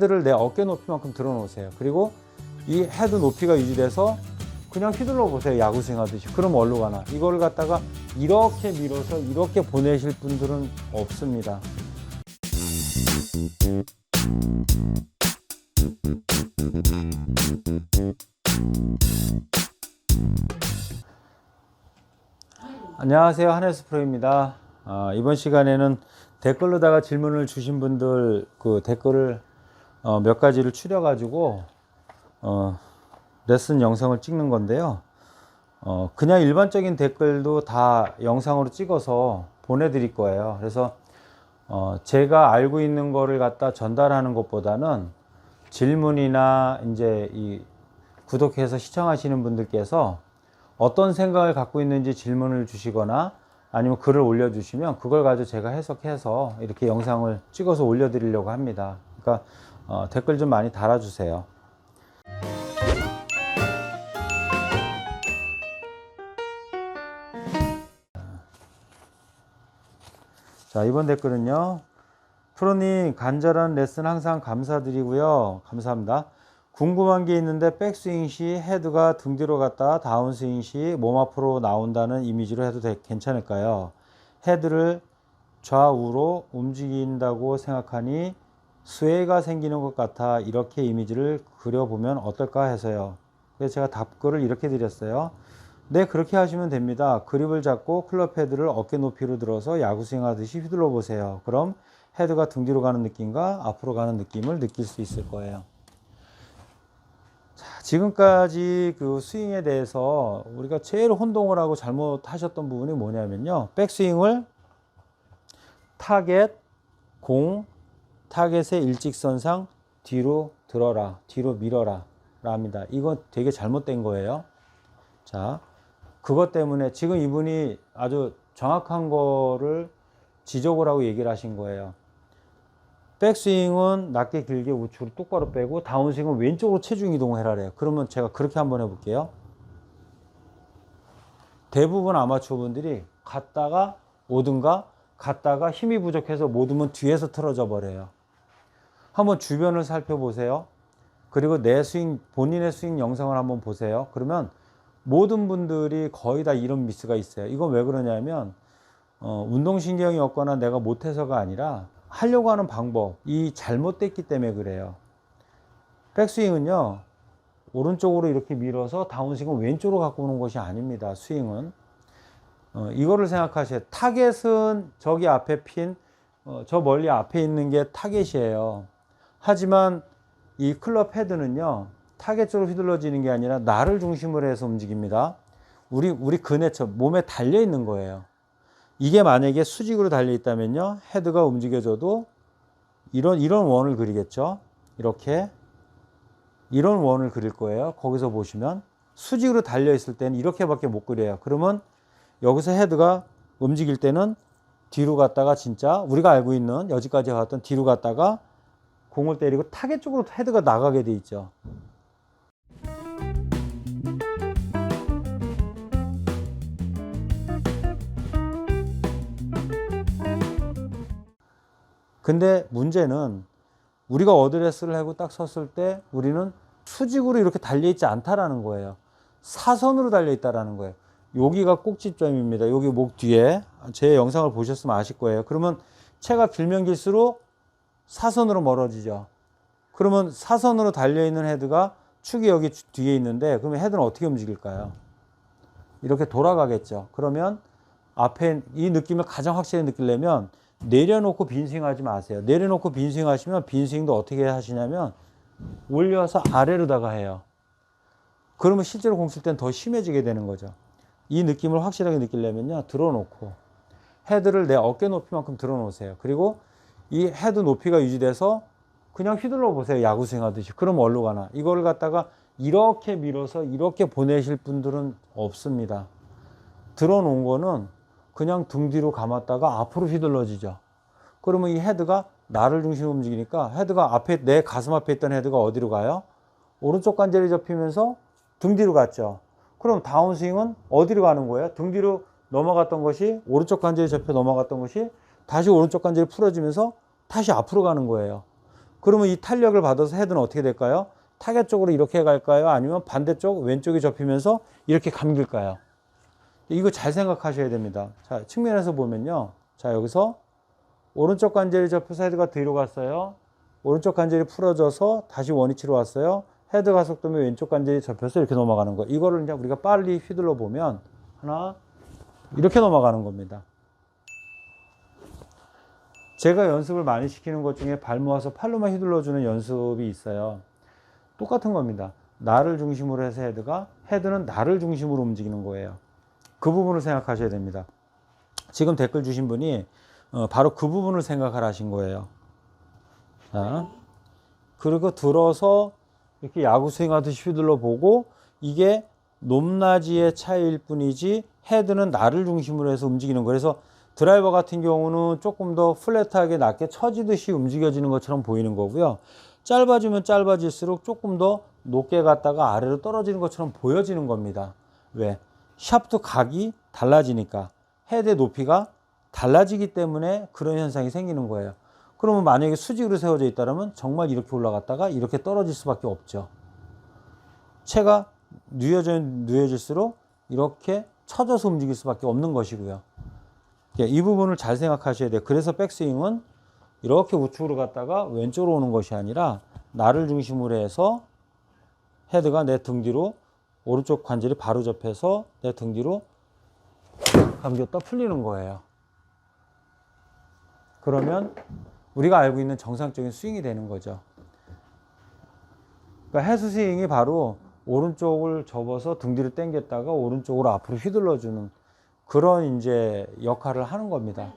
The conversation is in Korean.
헤드를 내 어깨 높이만큼 들어놓으세요. 그리고 이 헤드 높이가 유지돼서 그냥 휘둘러 보세요. 야구 스윙 하듯이. 그럼 어디로 가나? 이거를 갖다가 이렇게 밀어서 이렇게 보내실 분들은 없습니다. 안녕하세요. 한혜수 프로입니다. 아, 이번 시간에는 댓글로다가 질문을 주신 분들 그 댓글을 어, 몇 가지를 추려 가지고 어, 레슨 영상을 찍는 건데요. 어, 그냥 일반적인 댓글도 다 영상으로 찍어서 보내드릴 거예요. 그래서 어, 제가 알고 있는 거를 갖다 전달하는 것보다는 질문이나 이제 이 구독해서 시청하시는 분들께서 어떤 생각을 갖고 있는지 질문을 주시거나 아니면 글을 올려주시면 그걸 가지고 제가 해석해서 이렇게 영상을 찍어서 올려드리려고 합니다. 그러니까 어, 댓글 좀 많이 달아주세요. 자, 이번 댓글은요. 프로님, 간절한 레슨 항상 감사드리고요. 감사합니다. 궁금한 게 있는데 백스윙 시 헤드가 등 뒤로 갔다 다운스윙 시 몸 앞으로 나온다는 이미지로 해도 되- 괜찮을까요? 헤드를 좌우로 움직인다고 생각하니 스웨이가 생기는 것 같아 이렇게 이미지를 그려보면 어떨까 해서요. 그래서 제가 답글을 이렇게 드렸어요. 네, 그렇게 하시면 됩니다. 그립을 잡고 클럽 헤드를 어깨 높이로 들어서 야구 스윙 하듯이 휘둘러 보세요. 그럼 헤드가 등 뒤로 가는 느낌과 앞으로 가는 느낌을 느낄 수 있을 거예요. 자, 지금까지 그 스윙에 대해서 우리가 제일 혼동을 하고 잘못하셨던 부분이 뭐냐면요. 백스윙을 타겟, 공, 타겟의 일직선상 뒤로 들어라, 뒤로 밀어라 랍니다. 이건 되게 잘못된 거예요. 자, 그것 때문에 지금 이분이 아주 정확한 거를 지적을 하고 얘기를 하신 거예요. 백스윙은 낮게 길게 우측으로 똑바로 빼고 다운스윙은 왼쪽으로 체중 이동을 해라 그래요. 그러면 제가 그렇게 한번 해볼게요. 대부분 아마추어 분들이 갔다가 오든가 갔다가 힘이 부족해서 못 오면 뒤에서 틀어져 버려요. 한번 주변을 살펴보세요. 그리고 내 스윙, 본인의 스윙 영상을 한번 보세요. 그러면 모든 분들이 거의 다 이런 미스가 있어요. 이건 왜 그러냐면, 어, 운동신경이 없거나 내가 못해서가 아니라 하려고 하는 방법이 잘못됐기 때문에 그래요. 백스윙은요, 오른쪽으로 이렇게 밀어서 다운스윙은 왼쪽으로 갖고 오는 것이 아닙니다. 스윙은. 어, 이거를 생각하셔야 돼요. 타겟은 저기 앞에 핀, 어, 저 멀리 앞에 있는 게 타겟이에요. 하지만 이 클럽 헤드는요, 타겟 쪽으로 휘둘러지는 게 아니라 나를 중심으로 해서 움직입니다. 우리, 우리 근해처럼 몸에 달려 있는 거예요. 이게 만약에 수직으로 달려 있다면요, 헤드가 움직여져도 이런, 이런 원을 그리겠죠. 이렇게. 이런 원을 그릴 거예요. 거기서 보시면. 수직으로 달려 있을 때는 이렇게밖에 못 그려요. 그러면 여기서 헤드가 움직일 때는 뒤로 갔다가 진짜 우리가 알고 있는 여지까지 왔던 뒤로 갔다가 공을 때리고 타겟 쪽으로 헤드가 나가게 돼 있죠. 근데 문제는 우리가 어드레스를 하고 딱 섰을 때 우리는 수직으로 이렇게 달려 있지 않다라는 거예요. 사선으로 달려 있다라는 거예요. 여기가 꼭지점입니다. 여기 목 뒤에 제 영상을 보셨으면 아실 거예요. 그러면 채가 길면 길수록 사선으로 멀어지죠. 그러면 사선으로 달려있는 헤드가 축이 여기 뒤에 있는데 그러면 헤드는 어떻게 움직일까요? 이렇게 돌아가겠죠. 그러면 앞에 이 느낌을 가장 확실히 느끼려면 내려놓고 빈스윙 하지 마세요. 내려놓고 빈스윙 하시면 빈스윙도 어떻게 하시냐면 올려서 아래로다가 해요. 그러면 실제로 공 쓸 땐 더 심해지게 되는 거죠. 이 느낌을 확실하게 느끼려면요. 들어놓고 헤드를 내 어깨 높이만큼 들어놓으세요. 그리고 이 헤드 높이가 유지돼서 그냥 휘둘러 보세요. 야구 스윙 하듯이. 그럼 어디로 가나? 이걸 갖다가 이렇게 밀어서 이렇게 보내실 분들은 없습니다. 들어놓은 거는 그냥 등 뒤로 감았다가 앞으로 휘둘러지죠. 그러면 이 헤드가 나를 중심으로 움직이니까 헤드가 앞에 내 가슴 앞에 있던 헤드가 어디로 가요? 오른쪽 관절이 접히면서 등 뒤로 갔죠. 그럼 다운스윙은 어디로 가는 거예요? 등 뒤로 넘어갔던 것이 오른쪽 관절이 접혀 넘어갔던 것이 다시 오른쪽 관절이 풀어지면서 다시 앞으로 가는 거예요. 그러면 이 탄력을 받아서 헤드는 어떻게 될까요? 타겟 쪽으로 이렇게 갈까요? 아니면 반대쪽 왼쪽이 접히면서 이렇게 감길까요? 이거 잘 생각하셔야 됩니다. 자, 측면에서 보면요. 자, 여기서 오른쪽 관절이 접혀서 헤드가 뒤로 갔어요. 오른쪽 관절이 풀어져서 다시 원위치로 왔어요. 헤드 가속도면 왼쪽 관절이 접혀서 이렇게 넘어가는 거. 이거를 이제 우리가 빨리 휘둘러 보면 하나 이렇게 넘어가는 겁니다. 제가 연습을 많이 시키는 것 중에 발 모아서 팔로만 휘둘러주는 연습이 있어요. 똑같은 겁니다. 나를 중심으로 해서 헤드가 헤드는 나를 중심으로 움직이는 거예요. 그 부분을 생각하셔야 됩니다. 지금 댓글 주신 분이 어, 바로 그 부분을 생각을 하신 거예요. 자, 그리고 들어서 이렇게 야구 스윙하듯이 휘둘러 보고 이게 높낮이의 차이일 뿐이지 헤드는 나를 중심으로 해서 움직이는 거예요. 그래서 드라이버 같은 경우는 조금 더 플랫하게 낮게 처지듯이 움직여지는 것처럼 보이는 거고요. 짧아지면 짧아질수록 조금 더 높게 갔다가 아래로 떨어지는 것처럼 보여지는 겁니다. 왜? 샤프트 각이 달라지니까 헤드의 높이가 달라지기 때문에 그런 현상이 생기는 거예요. 그러면 만약에 수직으로 세워져 있다면 정말 이렇게 올라갔다가 이렇게 떨어질 수밖에 없죠. 채가 누여져 누여질수록 이렇게 처져서 움직일 수밖에 없는 것이고요. 예, 이 부분을 잘 생각하셔야 돼요. 그래서 백스윙은 이렇게 우측으로 갔다가 왼쪽으로 오는 것이 아니라 나를 중심으로 해서 헤드가 내 등 뒤로 오른쪽 관절이 바로 접해서 내 등 뒤로 감겼다 풀리는 거예요. 그러면 우리가 알고 있는 정상적인 스윙이 되는 거죠. 그러니까 해수 스윙이 바로 오른쪽을 접어서 등 뒤로 당겼다가 오른쪽으로 앞으로 휘둘러주는 그런 이제 역할을 하는 겁니다.